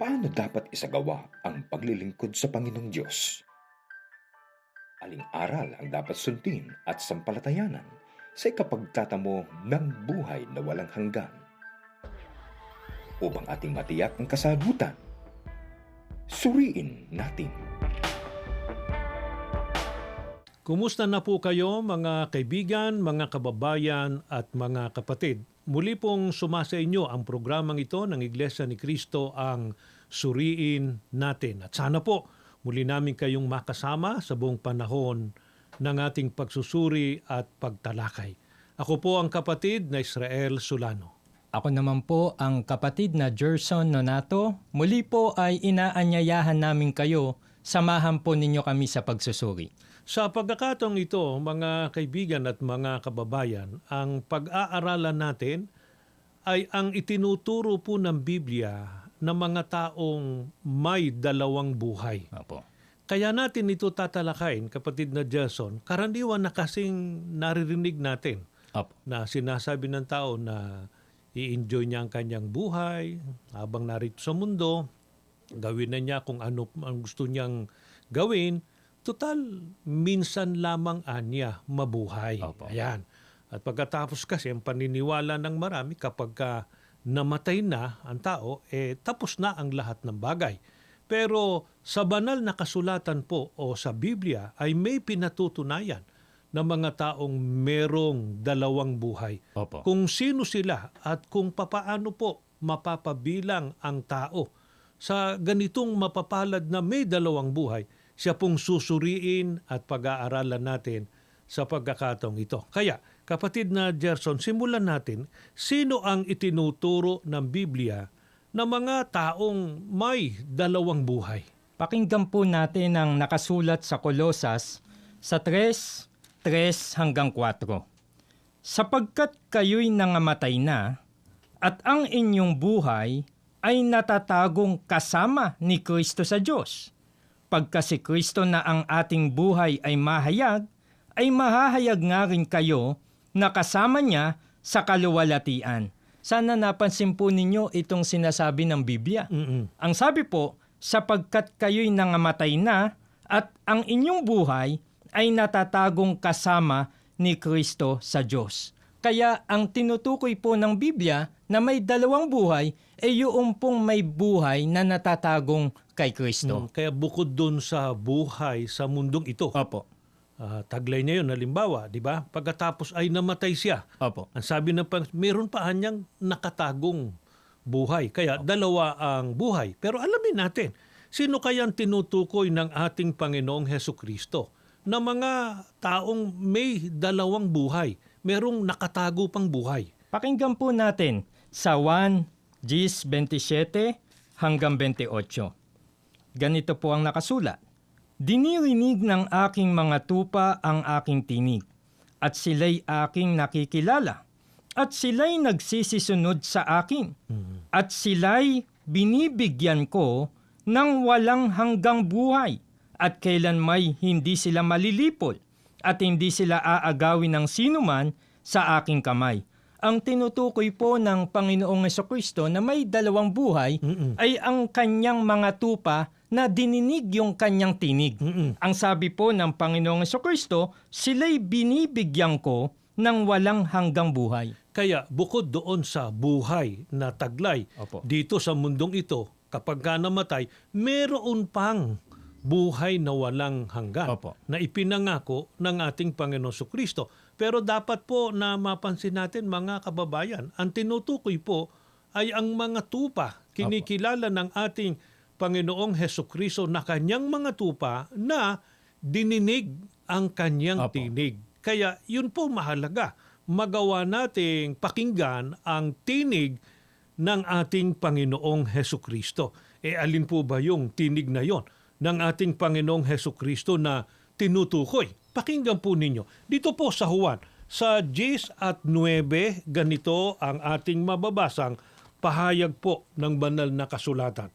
Paano dapat isagawa ang paglilingkod sa Panginoong Diyos? Aling aral ang dapat sundin at sampalatayanan sa ikapagtatamo ng buhay na walang hanggan? Upang ating matiyak ang kasagutan, suriin natin. Kumusta na po kayo mga kaibigan, mga kababayan at mga kapatid? Muli pong sumasa inyo ang programang ito ng Iglesia ni Cristo ang Suriin Natin. At sana po muli namin kayong makasama sa buong panahon ng ating pagsusuri at pagtalakay. Ako po ang kapatid na Israel Solano. Ako naman po ang kapatid na Gerson Nonato. Muli po ay inaanyayahan namin kayo, samahan po ninyo kami sa pagsusuri. Sa pagkakataong ito, mga kaibigan at mga kababayan, ang pag-aaralan natin ay ang itinuturo po ng Biblia ng mga taong may dalawang buhay. Opo. Kaya natin ito tatalakayin, kapatid na Jason, karaniwan na kasing naririnig natin Opo. na sinasabi ng tao na i-enjoy niya ang kanyang buhay habang narito sa mundo, gawin na niya kung ano ang gusto niyang gawin, total minsan lamang anya mabuhay. Opo. Ayan. At pagkatapos kasi ang paniniwala ng marami kapag ka namatay na ang tao, eh tapos na ang lahat ng bagay. Pero sa banal na kasulatan po o sa Biblia ay may pinatutunayan ng mga taong merong dalawang buhay. Opo. Kung sino sila at kung papaano po mapapabilang ang tao sa ganitong mapapalad na may dalawang buhay, siya pong susuriin at pag-aaralan natin sa pagkakataong ito. Kaya, kapatid na Gerson, simulan natin, sino ang itinuturo ng Biblia na mga taong may dalawang buhay? Pakinggan po natin ang nakasulat sa Kolosas sa 3, 3 hanggang 4. Sapagkat kayo'y nangamatay na, at ang inyong buhay ay natatagong kasama ni Kristo sa Diyos. Pagka si Kristo na ang ating buhay ay mahayag, ay mahahayag nga rin kayo na kasama niya sa kaluwalhatian. Sana napansin po ninyo itong sinasabi ng Biblia. Mm-mm. Ang sabi po, sapagkat kayo'y nangamatay na at ang inyong buhay ay natatagong kasama ni Kristo sa Diyos. Kaya ang tinutukoy po ng Biblia na may dalawang buhay ay yung pong may buhay na natatagong kay Kristo. Mm, Kaya bukod doon sa buhay sa mundong ito, Opo. ah, taglay niya yun, halimbawa, di ba? Pagkatapos ay namatay siya. Opo. Ang sabi ng pang, meron pa anyang nakatagong buhay. Kaya dalawa ang buhay. Pero alamin natin, sino kayang tinutukoy ng ating Panginoong Heso Kristo na mga taong may dalawang buhay, merong nakatago pang buhay. Pakinggan po natin sa 1 Gis 27 hanggang 28. Ganito po ang nakasulat. Dinirinig ng aking mga tupa ang aking tinig, at sila'y aking nakikilala, at sila'y nagsisisunod sa akin, at sila'y binibigyan ko ng walang hanggang buhay, at kailan may hindi sila malilipol, at hindi sila aagawin ng sinuman sa aking kamay. Ang tinutukoy po ng Panginoong Kristo na may dalawang buhay Mm-mm. ay ang kanyang mga tupa na dininig yung kanyang tinig. Mm-mm. Ang sabi po ng Panginoong Kristo, sila'y binibigyan ko ng walang hanggang buhay. Kaya bukod doon sa buhay na taglay Opo. dito sa mundong ito, kapag ka namatay, meron pang buhay na walang hanggan Opo. na ipinangako ng ating Panginoon Su Kristo. Pero dapat po na mapansin natin mga kababayan, ang tinutukoy po ay ang mga tupa. Kinikilala ng ating Panginoong Heso Kristo na kanyang mga tupa na dininig ang kanyang Opo. tinig. Kaya yun po mahalaga. Magawa nating pakinggan ang tinig ng ating Panginoong Heso Kristo. E alin po ba yung tinig na yon ng ating Panginoong Heso Kristo na tinutukoy? Pakinggan po ninyo. Dito po sa Juan, sa 10 at 9, ganito ang ating mababasang pahayag po ng banal na kasulatan.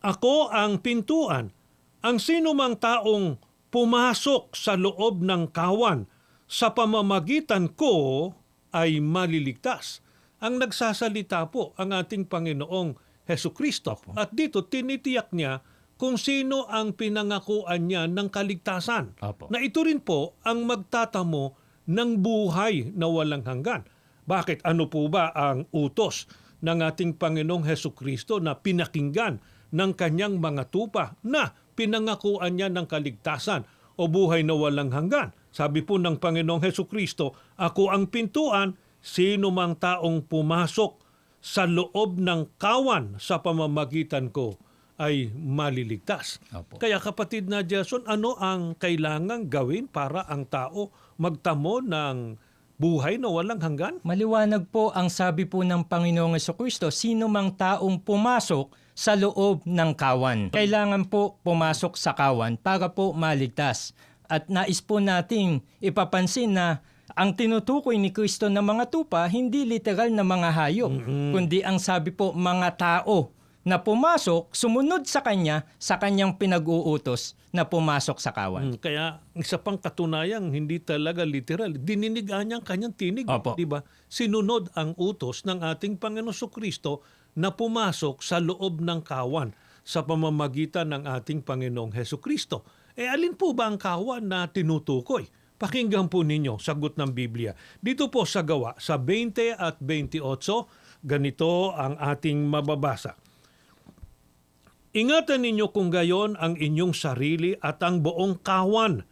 Ako ang pintuan. Ang sino mang taong pumasok sa loob ng kawan sa pamamagitan ko ay maliligtas. Ang nagsasalita po ang ating Panginoong Heso Kristo. At dito tinitiyak niya kung sino ang pinangakuan niya ng kaligtasan. Opo. Na ito rin po ang magtatamo ng buhay na walang hanggan. Bakit? Ano po ba ang utos ng ating Panginoong Heso Kristo na pinakinggan ng kanyang mga tupa na pinangakuan niya ng kaligtasan o buhay na walang hanggan? Sabi po ng Panginoong Heso Kristo, Ako ang pintuan, sino mang taong pumasok sa loob ng kawan sa pamamagitan ko ay maliligtas. Opo. Kaya kapatid na Jason, ano ang kailangang gawin para ang tao magtamo ng buhay na walang hanggan? Maliwanag po ang sabi po ng Panginoong Kristo, sino mang taong pumasok sa loob ng kawan. Kailangan po pumasok sa kawan para po maligtas. At nais po nating ipapansin na ang tinutukoy ni Kristo ng mga tupa, hindi literal na mga hayop, kundi ang sabi po mga tao na pumasok, sumunod sa Kanya, sa Kanyang pinag-uutos na pumasok sa kawan. Mm, Kaya isa pang katunayan, hindi talaga literal. Dininigaan niya ang kanyang tinig. Opo. Di ba? Sinunod ang utos ng ating Panginoon Kristo na pumasok sa loob ng kawan sa pamamagitan ng ating Panginoong Heso Kristo. Eh alin po ba ang kawan na tinutukoy? Pakinggan po ninyo, sagot ng Biblia. Dito po sa gawa, sa 20 at 28, ganito ang ating mababasa. Ingatan ninyo kung gayon ang inyong sarili at ang buong kawan.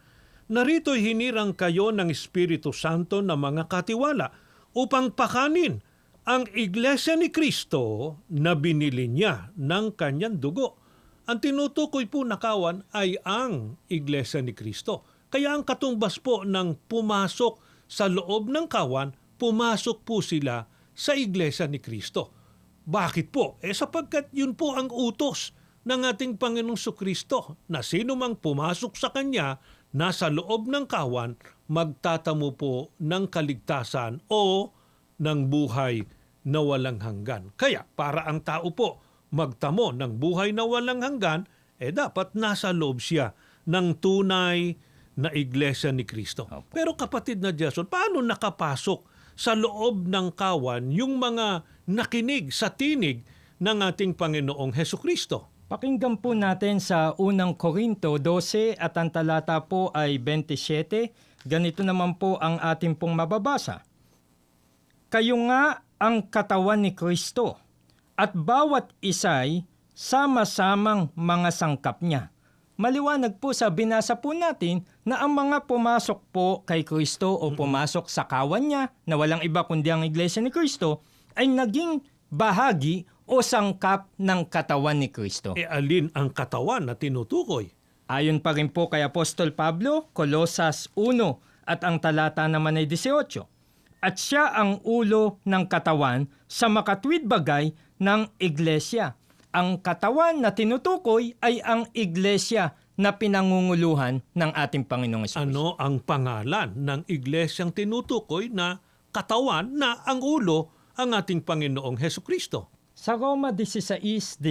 Narito'y hinirang kayo ng Espiritu Santo na mga katiwala upang pakanin ang Iglesia ni Kristo na binili niya ng kanyang dugo. Ang tinutukoy po na kawan ay ang Iglesia ni Kristo. Kaya ang katumbas po ng pumasok sa loob ng kawan, pumasok po sila sa Iglesia ni Kristo. Bakit po? Eh sapagkat yun po ang utos ng ating Panginoong Kristo na sino mang pumasok sa Kanya nasa loob ng kawan, magtatamo po ng kaligtasan o ng buhay na walang hanggan. Kaya para ang tao po magtamo ng buhay na walang hanggan, eh dapat nasa loob siya ng tunay na iglesia ni Kristo. Opo. Pero kapatid na Jason, paano nakapasok sa loob ng kawan yung mga nakinig sa tinig ng ating Panginoong Heso Kristo? Pakinggan po natin sa unang Korinto 12 at ang talata po ay 27. Ganito naman po ang ating pong mababasa. Kayo nga ang katawan ni Kristo at bawat isa'y sama-samang mga sangkap niya. Maliwanag po sa binasa po natin na ang mga pumasok po kay Kristo o pumasok sa kawan niya na walang iba kundi ang iglesia ni Kristo ay naging bahagi o sangkap ng katawan ni Kristo. E alin ang katawan na tinutukoy? Ayon pa rin po kay Apostol Pablo, Kolosas 1 at ang talata naman ay 18. At siya ang ulo ng katawan sa makatwid bagay ng iglesia. Ang katawan na tinutukoy ay ang iglesia na pinangunguluhan ng ating Panginoong Yesus. Ano ang pangalan ng iglesyang tinutukoy na katawan na ang ulo ang ating Panginoong Heso Kristo? Sa Roma 16.16,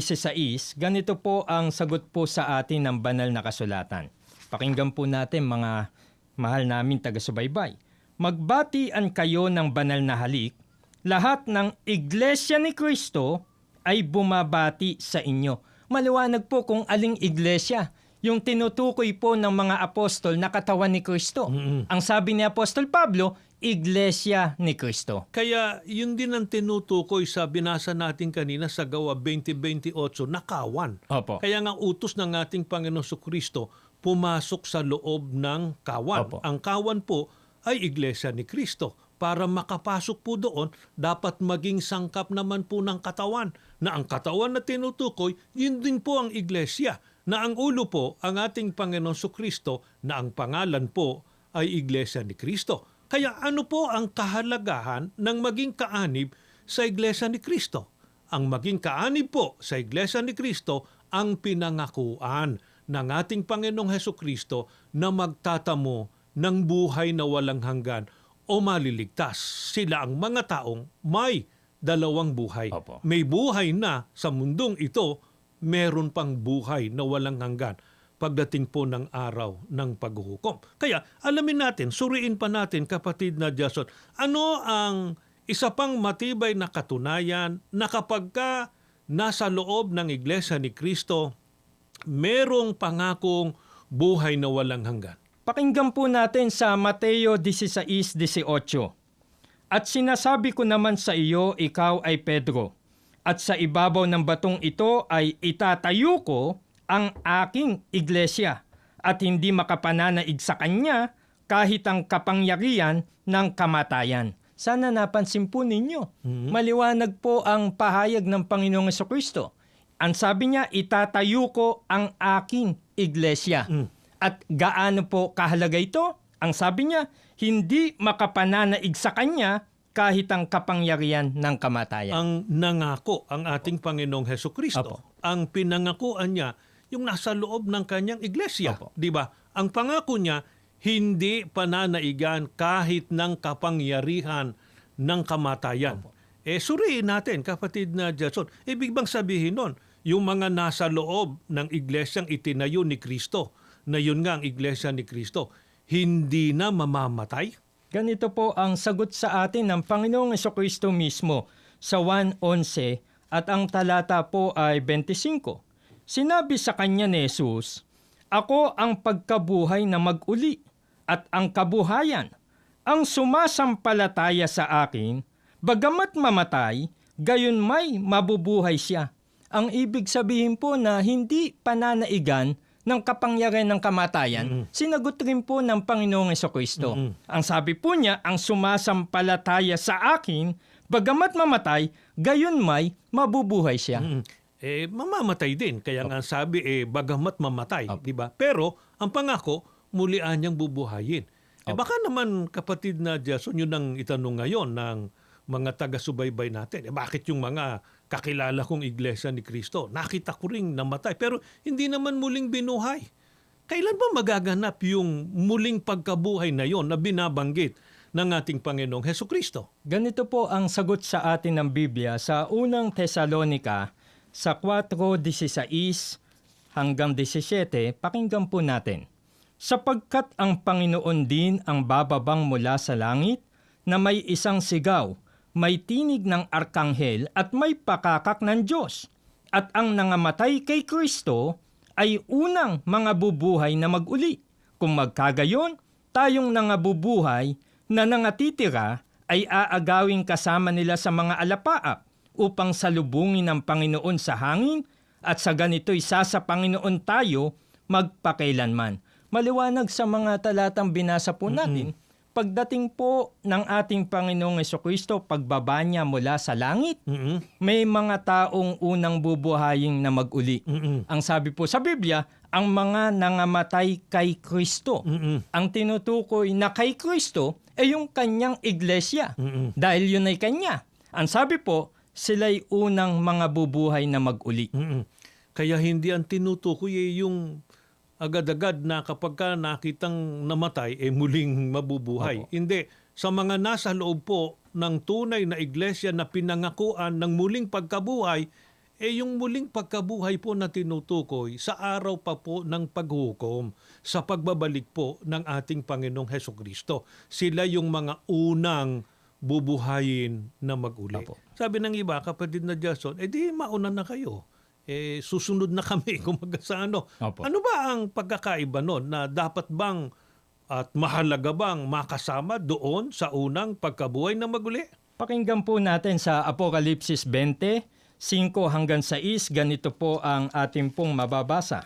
ganito po ang sagot po sa atin ng banal na kasulatan. Pakinggan po natin mga mahal namin taga-subaybay. Magbatian kayo ng banal na halik, lahat ng iglesia ni Kristo ay bumabati sa inyo. Maliwanag po kung aling iglesia, yung tinutukoy po ng mga apostol na katawan ni Kristo. Ang sabi ni Apostol Pablo, iglesia ni Kristo. Kaya yun din ang tinutukoy sa binasa natin kanina sa gawa 2028 na kawan. Opo. Kaya nga utos ng ating Panginoon Kristo pumasok sa loob ng kawan. Opo. Ang kawan po ay iglesia ni Kristo. Para makapasok po doon, dapat maging sangkap naman po ng katawan. Na ang katawan na tinutukoy, yun din po ang iglesia. Na ang ulo po, ang ating Panginoon Kristo, na ang pangalan po ay iglesia ni Kristo. Kaya ano po ang kahalagahan ng maging kaanib sa iglesia ni Kristo? Ang maging kaanib po sa iglesia ni Kristo ang pinangakuan ng ating Panginoong Heso Kristo na magtatamo ng buhay na walang hanggan o maliligtas. Sila ang mga taong may dalawang buhay. Opo. May buhay na sa mundong ito, meron pang buhay na walang hanggan pagdating po ng araw ng paghuhukom. Kaya alamin natin, suriin pa natin kapatid na Jason, ano ang isa pang matibay na katunayan na kapag ka nasa loob ng Iglesia ni Kristo, merong pangakong buhay na walang hanggan. Pakinggan po natin sa Mateo 16.18. At sinasabi ko naman sa iyo, ikaw ay Pedro. At sa ibabaw ng batong ito ay itatayo ko ang aking iglesia at hindi makapananaig sa kanya kahit ang kapangyarihan ng kamatayan. Sana napansin po ninyo. Maliwanag po ang pahayag ng Panginoong Kristo. Ang sabi niya, itatayo ko ang aking iglesia. At gaano po kahalaga ito? Ang sabi niya, hindi makapananaig sa kanya kahit ang kapangyarihan ng kamatayan. Ang nangako ang ating Panginoong Heso Kristo, ang pinangakuan niya, yung nasa loob ng kanyang iglesia. Apo. Di ba? Ang pangako niya, hindi pananaigan kahit ng kapangyarihan ng kamatayan. Eh, suriin natin, kapatid na Jason. Ibig bang sabihin nun, yung mga nasa loob ng iglesyang itinayo ni Kristo, na yun nga ang iglesia ni Kristo, hindi na mamamatay? Ganito po ang sagot sa atin ng Panginoong Kristo mismo sa 1.11 at ang talata po ay 25. Sinabi sa kanya ni Jesus, Ako ang pagkabuhay na mag-uli at ang kabuhayan. Ang sumasampalataya sa akin, bagamat mamatay, gayon may mabubuhay siya. Ang ibig sabihin po na hindi pananaigan ng kapangyarihan ng kamatayan, sinagot rin po ng Panginoong Kristo. Ang sabi po niya, ang sumasampalataya sa akin, bagamat mamatay, gayon may mabubuhay siya. Mm. Eh, mamamatay din. Kaya nga sabi, eh, bagamat mamatay. Di ba? Pero, ang pangako, mulian niyang bubuhayin. Eh, baka naman, kapatid na Jason, yun ang itanong ngayon ng mga taga-subaybay natin. Eh, bakit yung mga kakilala kong iglesia ni Kristo, nakita ko ring namatay, pero hindi naman muling binuhay. Kailan ba magaganap yung muling pagkabuhay na yon na binabanggit ng ating Panginoong Heso Kristo? Ganito po ang sagot sa atin ng Biblia sa unang Tesalonika sa 4.16 hanggang 17, pakinggan po natin. Sapagkat ang Panginoon din ang bababang mula sa langit na may isang sigaw, may tinig ng arkanghel at may pakakak ng Diyos. At ang nangamatay kay Kristo ay unang mga bubuhay na maguli. Kung magkagayon, tayong nangabubuhay na nangatitira ay aagawing kasama nila sa mga alapaap upang salubungin ng Panginoon sa hangin at sa ganito'y sasa Panginoon tayo magpakailanman. Maliwanag sa mga talatang binasa po natin, pagdating po ng ating Panginoong Kristo, pagbaba niya mula sa langit, Mm-mm. may mga taong unang bubuhayin na maguli. Mm-mm. Ang sabi po sa Biblia, ang mga nangamatay kay Kristo. Mm-mm. Ang tinutukoy na kay Kristo ay yung kanyang iglesia. Mm-mm. Dahil yun ay kanya. Ang sabi po, sila'y unang mga bubuhay na maguli. Mm-mm. Kaya hindi ang tinutukoy eh, yung agad-agad na kapag ka nakitang namatay, eh muling mabubuhay. Hindi. Sa mga nasa loob po ng tunay na iglesia na pinangakuan ng muling pagkabuhay, eh yung muling pagkabuhay po na tinutukoy sa araw pa po ng paghukom, sa pagbabalik po ng ating Panginoong Heso Kristo. Sila yung mga unang bubuhayin na maguli. Apo. Sabi ng iba, kapatid na Jason, eh di mauna na kayo. Eh, susunod na kami kumaga sa ano. Apo. Ano ba ang pagkakaiba nun na dapat bang at mahalaga bang makasama doon sa unang pagkabuhay na maguli? Pakinggan po natin sa Apokalipsis 20, 5 hanggang 6, ganito po ang ating pong mababasa.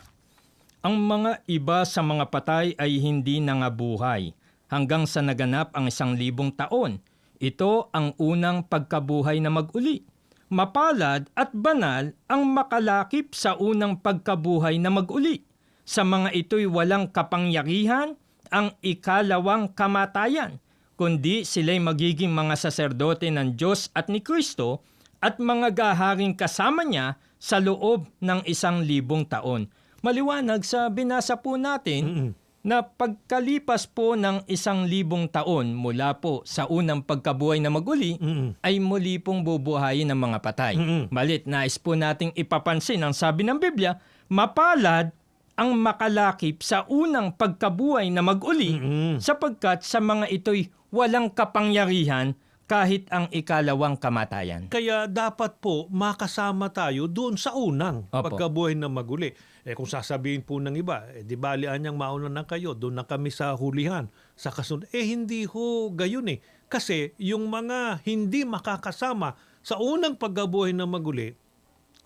Ang mga iba sa mga patay ay hindi nangabuhay hanggang sa naganap ang isang libong taon. Ito ang unang pagkabuhay na maguli. Mapalad at banal ang makalakip sa unang pagkabuhay na maguli. Sa mga ito'y walang kapangyarihan ang ikalawang kamatayan, kundi sila'y magiging mga saserdote ng Diyos at ni Kristo at mga gaharing kasama niya sa loob ng isang libong taon. Maliwanag sa binasa po natin na pagkalipas po ng isang libong taon mula po sa unang pagkabuhay na maguli, Mm-mm. ay muli pong bubuhayin ng mga patay. Mm-mm. Malit, nais po nating ipapansin ang sabi ng Biblia, mapalad ang makalakip sa unang pagkabuhay na maguli Mm-mm. sapagkat sa mga ito'y walang kapangyarihan kahit ang ikalawang kamatayan. Kaya dapat po makasama tayo doon sa unang Opo. pagkabuhay na maguli. Eh kung sasabihin po ng iba, eh, di balian niyang mauna na kayo, doon na kami sa hulihan, sa kasunod. Eh hindi ho gayon eh. Kasi yung mga hindi makakasama sa unang pagkabuhay na maguli,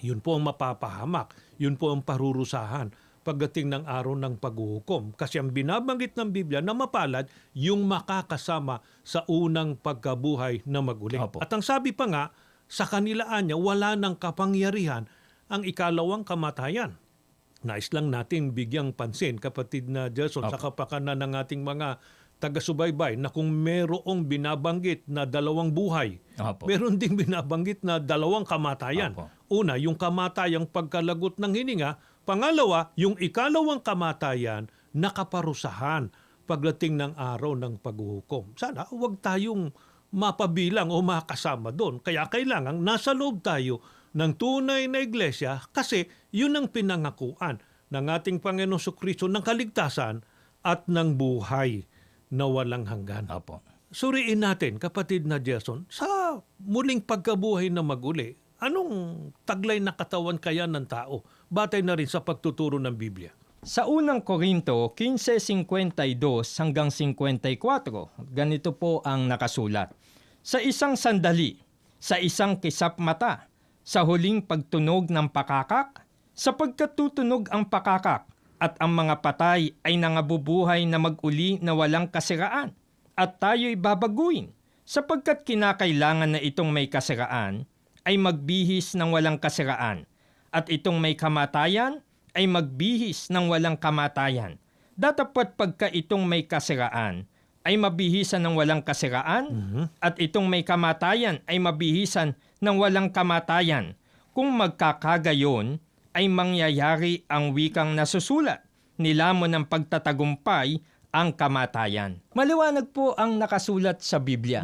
yun po ang mapapahamak. Yun po ang parurusahan pagdating ng araw ng paghuhukom. Kasi ang binabanggit ng Biblia na mapalad, yung makakasama sa unang pagkabuhay na maguli. Opo. At ang sabi pa nga, sa kanilaan niya, wala ng kapangyarihan ang ikalawang kamatayan. Nais lang natin bigyang pansin, kapatid na Jason, sa kapakanan ng ating mga taga-subaybay na kung merong binabanggit na dalawang buhay, Opo. meron ding binabanggit na dalawang kamatayan. Opo. Una, yung kamatayang pagkalagot ng hininga. Pangalawa, yung ikalawang kamatayan na kaparusahan pagdating ng araw ng paghuhukom. Sana huwag tayong mapabilang o makasama doon. Kaya kailangan nasa loob tayo ng tunay na iglesia kasi yun ang pinangakuan ng ating Panginoon Kristo ng kaligtasan at ng buhay na walang hanggan. Opo. Suriin natin, kapatid na Jason, sa muling pagkabuhay na maguli, anong taglay na katawan kaya ng tao? Batay na rin sa pagtuturo ng Biblia. Sa unang Korinto 15.52 hanggang 54, ganito po ang nakasulat. Sa isang sandali, sa isang kisap mata, sa huling pagtunog ng pakakak, sapagkat tutunog ang pakakak at ang mga patay ay nangabubuhay na maguli na walang kasiraan at tayo'y babaguin sapagkat kinakailangan na itong may kasiraan ay magbihis ng walang kasiraan at itong may kamatayan ay magbihis ng walang kamatayan. Datapot pagka itong may kasiraan ay mabihisan ng walang kasiraan at itong may kamatayan ay mabihisan ng walang kamatayan. Kung magkakagayon ay mangyayari ang wikang nasusulat. Nilamon ng pagtatagumpay ang kamatayan. Maliwanag po ang nakasulat sa Biblia.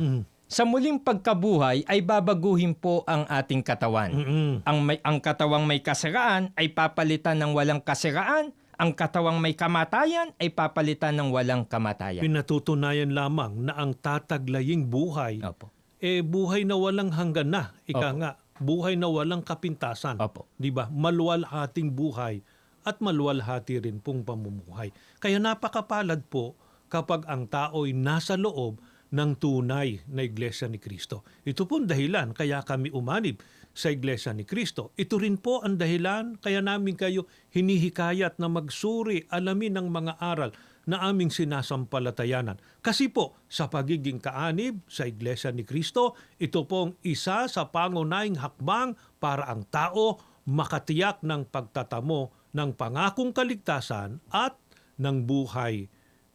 Sa muling pagkabuhay ay babaguhin po ang ating katawan. Mm-mm. Ang, may, ang katawang may kasiraan ay papalitan ng walang kasiraan. Ang katawang may kamatayan ay papalitan ng walang kamatayan. Pinatutunayan lamang na ang tataglaying buhay, Opo. eh buhay na walang hanggan na. Ika Opo. nga, buhay na walang kapintasan. Opo. Di ba? Maluwalhating buhay at maluwalhati rin pong pamumuhay. Kaya napakapalad po kapag ang tao'y nasa loob ng tunay na Iglesia ni Kristo. Ito po ang dahilan kaya kami umanib sa Iglesia ni Kristo. Ito rin po ang dahilan kaya namin kayo hinihikayat na magsuri, alamin ng mga aral na aming sinasampalatayanan. Kasi po, sa pagiging kaanib sa Iglesia ni Kristo, ito pong isa sa pangunahing hakbang para ang tao makatiyak ng pagtatamo ng pangakong kaligtasan at ng buhay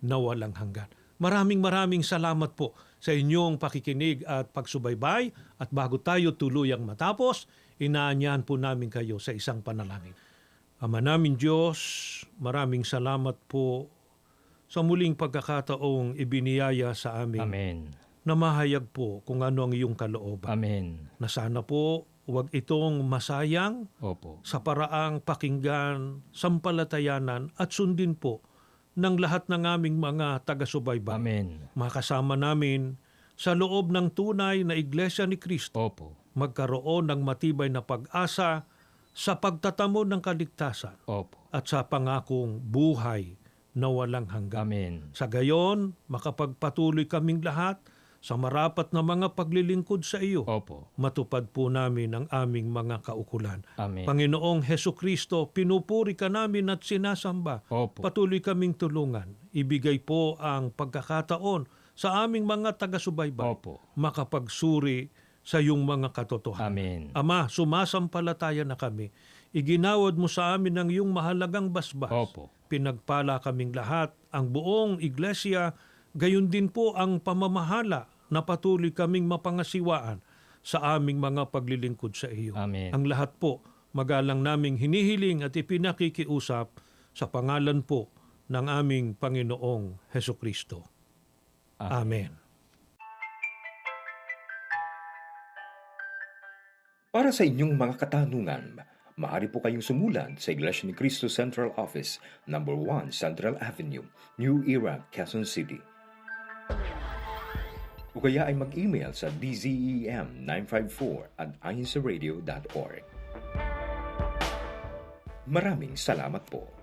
na walang hanggan. Maraming maraming salamat po sa inyong pakikinig at pagsubaybay at bago tayo tuluyang matapos, inaanyahan po namin kayo sa isang panalangin. Ama namin Diyos, maraming salamat po sa muling pagkakataong ibiniyaya sa amin Amen. na mahayag po kung ano ang iyong kalooban. Amen. Na sana po huwag itong masayang Opo. sa paraang pakinggan, sampalatayanan at sundin po ng lahat ng aming mga taga-subaybay. Amen. Makasama namin sa loob ng tunay na Iglesia ni Kristo Opo. magkaroon ng matibay na pag-asa sa pagtatamo ng kaligtasan Opo. at sa pangakong buhay na walang hanggan. Amen. Sa gayon, makapagpatuloy kaming lahat sa marapat na mga paglilingkod sa iyo. Opo. Matupad po namin ang aming mga kaukulan. Amen. Panginoong Heso Kristo, pinupuri ka namin at sinasamba. Opo. Patuloy kaming tulungan. Ibigay po ang pagkakataon sa aming mga taga-subaybay. Opo. Makapagsuri sa iyong mga katotohanan. Amen. Ama, sumasampalataya na kami. Iginawad mo sa amin ang iyong mahalagang basbas. Opo. Pinagpala kaming lahat, ang buong iglesia, gayon din po ang pamamahala na patuloy kaming mapangasiwaan sa aming mga paglilingkod sa iyo. Amen. Ang lahat po, magalang naming hinihiling at ipinakikiusap sa pangalan po ng aming Panginoong Heso Kristo. Amen. Para sa inyong mga katanungan, maaari po kayong sumulat sa Iglesia ni Cristo Central Office, Number 1 Central Avenue, New Era, Quezon City. O kaya ay mag-email sa E dzem954 at ayonsaradio.org. Maraming salamat po.